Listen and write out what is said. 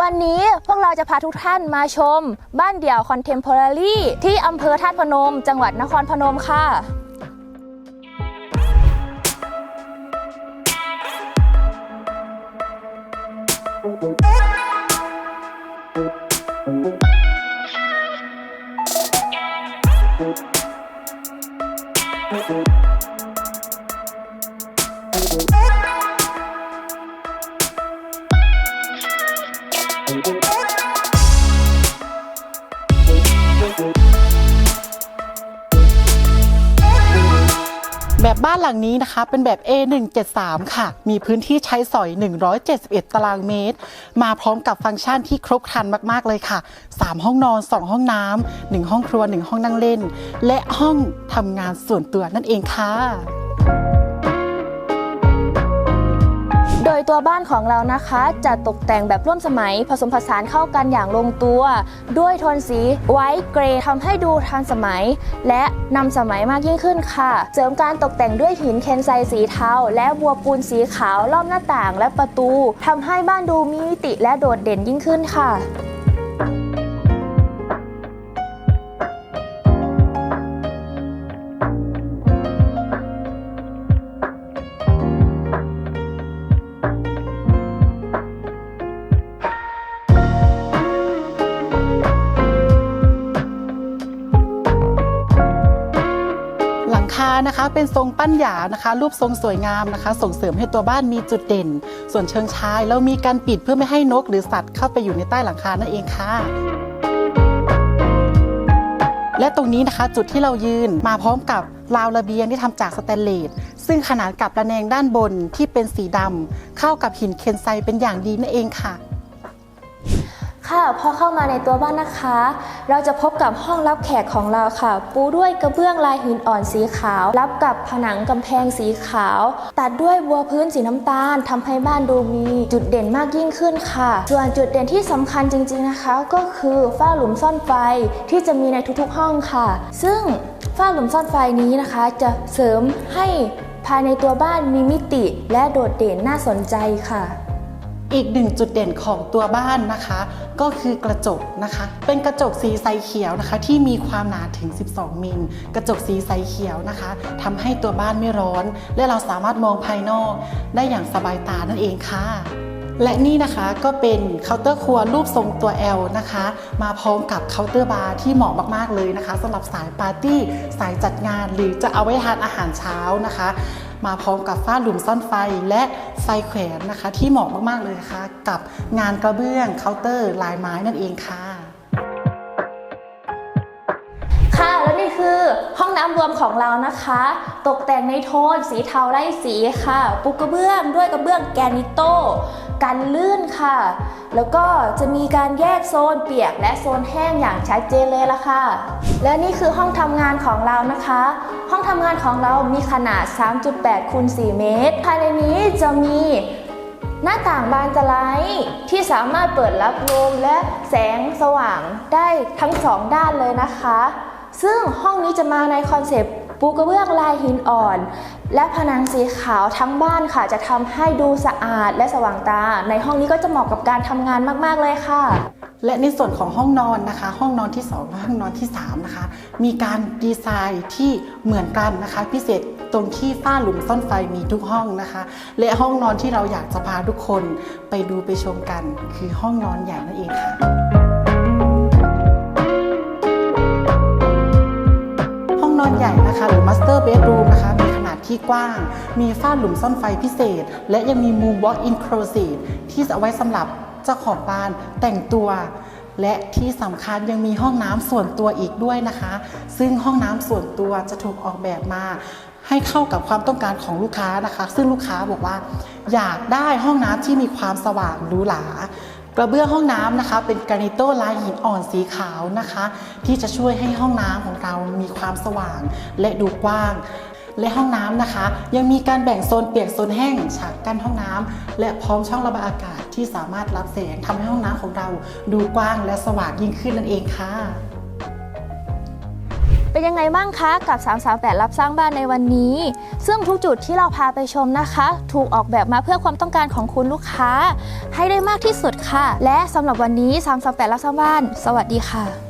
วันนี้พวกเราจะพาทุกท่านมาชม บ้านเดี่ยวคอนเทม p o r a r y ที่อำเภอธาตุพนม จังหวัดนครพนมค่ะ แบบบ้านหลังนี้นะคะ เป็นแบบ A173 ค่ะ มีพื้นที่ใช้สอย 171 ตารางเมตร มาพร้อมกับฟังก์ชันที่ครบครันมาก ๆ เลยค่ะ 3 ห้องนอน 2 ห้องน้ำ1ห้องครัว 1 ห้องนั่งเล่น และห้องทำงานส่วนตัวนั่นเองค่ะ โดยตัวบ้านของเรานะคะจะตกแต่งแบบร่วมสมัยผสมผสานเข้ากันอย่างลงตัว ด้วยโทนสีไวท์เกรย์ทำให้ดูทันสมัย และนำสมัยมากยิ่งขึ้นค่ะ เสริมการตกแต่งด้วยหินเคนไซสีเทาและบัวปูนสีขาวรอบหน้าต่างและประตูทำให้บ้านดูมีมิติและโดดเด่นยิ่งขึ้นค่ะ นะคะ เป็นทรงปั้นหยานะคะ รูปทรงสวยงามนะคะ ส่งเสริมให้ตัวบ้านมีจุดเด่น ส่วนเชิงชายเรามีการปิดเพื่อไม่ให้นกหรือสัตว์เข้าไปอยู่ในใต้หลังคานั่นเองค่ะและตรงนี้นะคะจุดที่เรายืนมาพร้อมกับราวระเบียงที่ทำจากสแตนเลสซึ่งขนานกับระแนงด้านบนที่เป็นสีดำเข้ากับหินเคนไซเป็นอย่างดีนั่นเองค่ะ ค่ะพอเข้ามาในตัวบ้านนะคะ เราจะพบกับห้องรับแขกของเราค่ะ ปูด้วยกระเบื้องลายหินอ่อนสีขาว รับกับผนังกำแพงสีขาว ตัดด้วยบัวพื้นสีน้ำตาลทำให้บ้านดูมีจุดเด่นมากยิ่งขึ้นค่ะ ส่วนจุดเด่นที่สำคัญจริง ๆนะคะ ก็คือฝ้าหลุมซ่อนไฟที่จะมีในทุกๆห้องค่ะ ซึ่งฝ้าหลุมซ่อนไฟนี้นะคะ จะเสริมให้ภายในตัวบ้านมีมิติและโดดเด่นน่าสนใจค่ะ อีกหนึ่งจุดเด่นของตัวบ้านนะคะ ก็คือกระจกนะคะ เป็นกระจกสีใสเขียวนะคะ ที่มีความหนาถึง 12 มิล กระจกสีใสเขียวนะคะทำให้ตัวบ้านไม่ร้อน และเราสามารถมองภายนอกได้อย่างสบายตานั่นเองค่ะและนี่นะคะก็เป็นเคาน์เตอร์ครัวรูปทรงตัว L นะคะ มาพร้อมกับเคาน์เตอร์บาร์ที่เหมาะมากๆเลยนะคะสำหรับสายปาร์ตี้สายจัดงานหรือจะเอาไว้ทานอาหารเช้านะคะ มาพร้อมกับฝ้าหลุมซ่อนไฟและไฟแขวนนะคะ ที่เหมาะมากๆเลยนะคะกับงานกระเบื้องเคาน์เตอร์ลายไม้นั่นเองค่ะ ค่ะและนี่คือห้องน้ำรวมของเรานะคะ ตกแต่งในโทนสีเทาไร้สีค่ะ ปูกระเบื้องด้วยกระเบื้องแกรนิโต กันลื่นค่ะ แล้วก็จะมีการแยกโซนเปียกและโซนแห้งอย่างชัดเจนเลยละค่ะ และนี่คือห้องทำงานของเรานะคะ ห้องทำงานของเรามีขนาด 3.8คูณ4เมตร ภายในนี้จะมีหน้าต่างบานสไลด์ที่สามารถเปิดรับลมและแสงสว่างได้ทั้งสองด้านเลยนะคะ ซึ่งห้องนี้จะมาในคอนเซปต์ ปูกระเบื้องลายหินอ่อน และผนังสีขาวทั้งบ้านค่ะ จะทำให้ดูสะอาดและสว่างตา ในห้องนี้ก็จะเหมาะกับการทำงานมาก ๆ เลยค่ะ และในส่วนของห้องนอนนะคะ ห้องนอนที่2และห้องนอนที่3นะคะ มีการดีไซน์ที่เหมือนกันนะคะ พิเศษตรงที่ฝ้าหลุมซ่อนไฟมีทุกห้องนะคะ และห้องนอนที่เราอยากจะพาทุกคนไปดูไปชมกัน คือห้องนอนใหญ่นั่นเองค่ะ อนใหญ่นะคะ หรือ Master Bedroom นะคะ มีขนาดที่กว้าง มีฝ้าหลุมซ่อนไฟพิเศษ และยังมี Moon Walk-in Closet ที่จะเอาไว้สำหรับเจ้าของบ้านแต่งตัว และที่สำคัญยังมีห้องน้ำส่วนตัวอีกด้วยนะคะ ซึ่งห้องน้ำส่วนตัวจะถูกออกแบบมาให้เข้ากับความต้องการของลูกค้านะคะ ซึ่งลูกค้าบอกว่า อยากได้ห้องน้ำที่มีความสว่างหรูหรา กระเบื้องห้องน้ำนะคะ เป็นกรานิโตลายหินอ่อนสีขาวนะคะ ที่จะช่วยให้ห้องน้ำของเรามีความสว่างและดูกว้าง และห้องน้ำนะคะ ยังมีการแบ่งโซนเปียกโซนแห้งฉากกั้นห้องน้ำและพร้อมช่องระบายอากาศที่สามารถรับแสงทำให้ห้องน้ำของเราดูกว้างและสว่างยิ่งขึ้นนั่นเองค่ะ เป็นยังไงบ้างคะกับ 338 รับสร้างบ้านในวันนี้ ซึ่งทุกจุดที่เราพาไปชมนะคะ ถูกออกแบบมาเพื่อความต้องการของคุณลูกค้า ให้ได้มากที่สุดค่ะ และสำหรับวันนี้ 338 รับสร้างบ้าน สวัสดีค่ะ